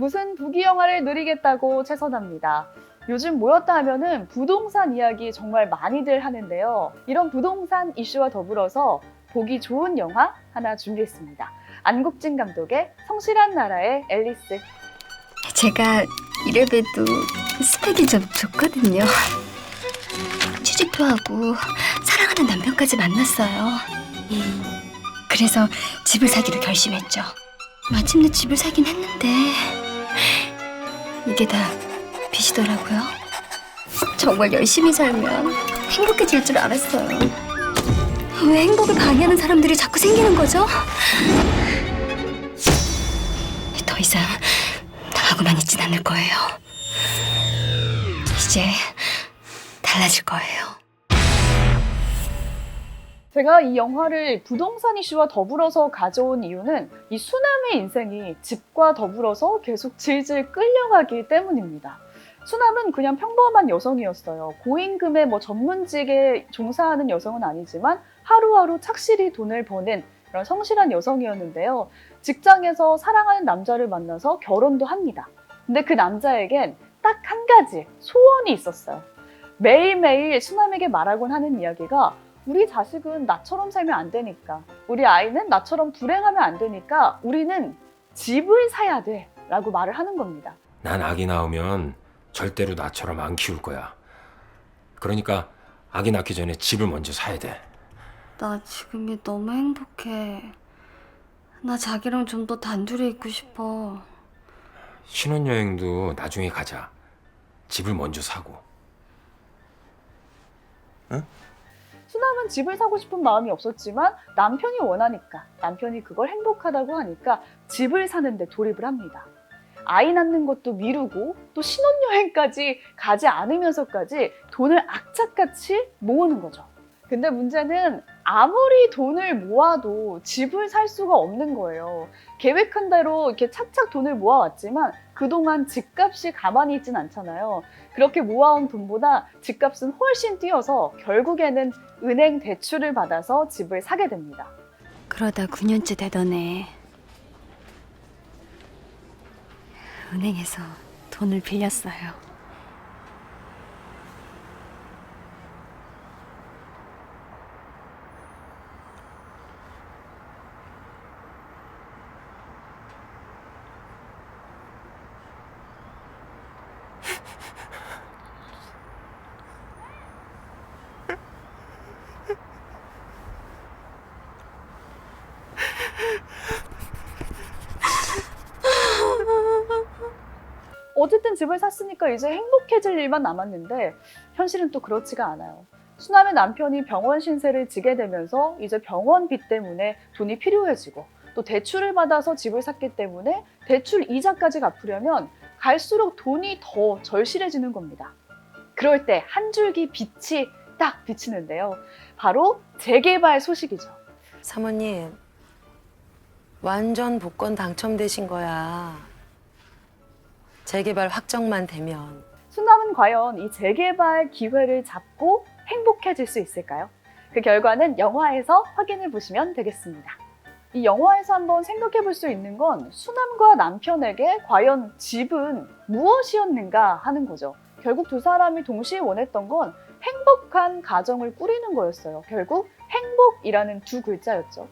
무슨 부귀 영화를 누리겠다고 최선합니다. 요즘 모였다 하면은 부동산 이야기 정말 많이들 하는데요. 이런 부동산 이슈와 더불어서 보기 좋은 영화 하나 준비했습니다. 안국진 감독의 성실한 나라의 앨리스. 제가 이래봬도 스펙이 좀 좋거든요. 취직도 하고 사랑하는 남편까지 만났어요. 음, 그래서 집을 사기로 결심했죠. 마침내 집을 사긴 했는데 이게 다 빚이더라고요. 정말 열심히 살면 행복해질 줄 알았어요. 왜 행복을 방해하는 사람들이 자꾸 생기는 거죠? 더 이상 당하고만 있진 않을 거예요. 이제 달라질 거예요. 제가 이 영화를 부동산 이슈와 더불어서 가져온 이유는 이 수남의 인생이 집과 더불어서 계속 질질 끌려가기 때문입니다. 수남은 그냥 평범한 여성이었어요. 고임금의 뭐 전문직에 종사하는 여성은 아니지만 하루하루 착실히 돈을 버는 그런 성실한 여성이었는데요. 직장에서 사랑하는 남자를 만나서 결혼도 합니다. 근데 그 남자에겐 딱 한 가지 소원이 있었어요. 매일매일 수남에게 말하곤 하는 이야기가 우리 자식은 나처럼 살면 안 되니까 우리 아이는 나처럼 불행하면 안 되니까 우리는 집을 사야 돼 라고 말을 하는 겁니다. 난 아기 낳으면 절대로 나처럼 안 키울 거야. 그러니까 아기 낳기 전에 집을 먼저 사야 돼. 나 지금이 너무 행복해. 나 자기랑 좀 더 단둘이 있고 싶어. 신혼여행도 나중에 가자. 집을 먼저 사고. 수남은 집을 사고 싶은 마음이 없었지만 남편이 원하니까 남편이 그걸 행복하다고 하니까 집을 사는데 돌입을 합니다. 아이 낳는 것도 미루고 또 신혼여행까지 가지 않으면서까지 돈을 악착같이 모으는 거죠. 근데 문제는 아무리 돈을 모아도 집을 살 수가 없는 거예요. 계획한 대로 이렇게 착착 돈을 모아왔지만 그동안 집값이 가만히 있진 않잖아요. 그렇게 모아온 돈보다 집값은 훨씬 뛰어서 결국에는 은행 대출을 받아서 집을 사게 됩니다. 그러다 9년째 되더네. 은행에서 돈을 빌렸어요. 집을 샀으니까 이제 행복해질 일만 남았는데 현실은 또 그렇지가 않아요. 수남의 남편이 병원 신세를 지게 되면서 이제 병원비 때문에 돈이 필요해지고 또 대출을 받아서 집을 샀기 때문에 대출 이자까지 갚으려면 갈수록 돈이 더 절실해지는 겁니다. 그럴 때 한 줄기 빛이 딱 비치는데요. 바로 재개발 소식이죠. 사모님, 완전 복권 당첨되신 거야. 재개발 확정만 되면. 수남은 과연 이 재개발 기회를 잡고 행복해질 수 있을까요? 그 결과는 영화에서 확인해 보시면 되겠습니다. 이 영화에서 한번 생각해 볼 수 있는 건 수남과 남편에게 과연 집은 무엇이었는가 하는 거죠. 결국 두 사람이 동시에 원했던 건 행복한 가정을 꾸리는 거였어요. 결국 행복이라는 두 글자였죠.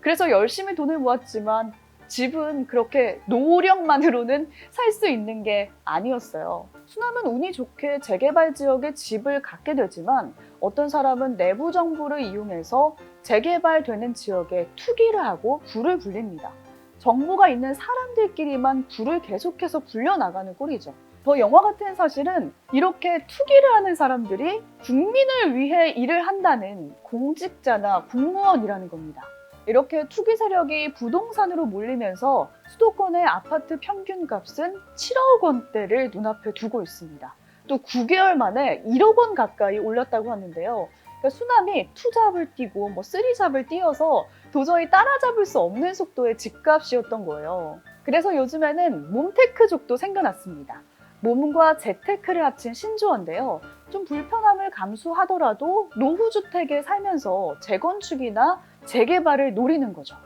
그래서 열심히 돈을 모았지만 집은 그렇게 노력만으로는 살 수 있는 게 아니었어요. 수남은 운이 좋게 재개발 지역에 집을 갖게 되지만 어떤 사람은 내부 정보를 이용해서 재개발되는 지역에 투기를 하고 불을 불립니다. 정보가 있는 사람들끼리만 불을 계속해서 불려나가는 꼴이죠. 더 영화 같은 사실은 이렇게 투기를 하는 사람들이 국민을 위해 일을 한다는 공직자나 공무원이라는 겁니다. 이렇게 투기 세력이 부동산으로 몰리면서 수도권의 아파트 평균 값은 7억 원대를 눈앞에 두고 있습니다. 또 9개월 만에 1억 원 가까이 올랐다고 하는데요. 그러니까 수남이 투잡을 뛰고 뭐 쓰리잡을 뛰어서 도저히 따라잡을 수 없는 속도의 집값이었던 거예요. 그래서 요즘에는 몸테크족도 생겨났습니다. 몸과 재테크를 합친 신조어인데요. 좀 불편함을 감수하더라도 노후주택에 살면서 재건축이나 재개발을 노리는 거죠.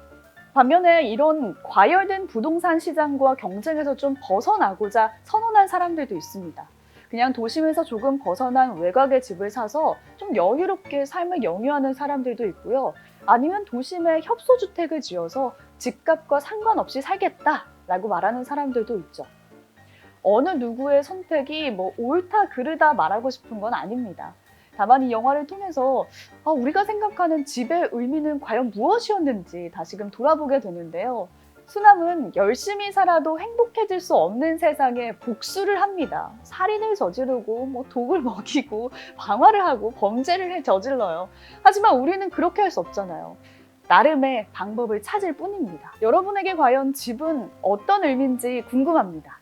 반면에 이런 과열된 부동산 시장과 경쟁에서 좀 벗어나고자 선언한 사람들도 있습니다. 그냥 도심에서 조금 벗어난 외곽의 집을 사서 좀 여유롭게 삶을 영위하는 사람들도 있고요. 아니면 도심에 협소주택을 지어서 집값과 상관없이 살겠다라고 말하는 사람들도 있죠. 어느 누구의 선택이 뭐 옳다 그르다 말하고 싶은 건 아닙니다. 다만 이 영화를 통해서 아, 우리가 생각하는 집의 의미는 과연 무엇이었는지 다시금 돌아보게 되는데요. 수남은 열심히 살아도 행복해질 수 없는 세상에 복수를 합니다. 살인을 저지르고 뭐 독을 먹이고 방화를 하고 범죄를 해 저질러요. 하지만 우리는 그렇게 할 수 없잖아요. 나름의 방법을 찾을 뿐입니다. 여러분에게 과연 집은 어떤 의미인지 궁금합니다.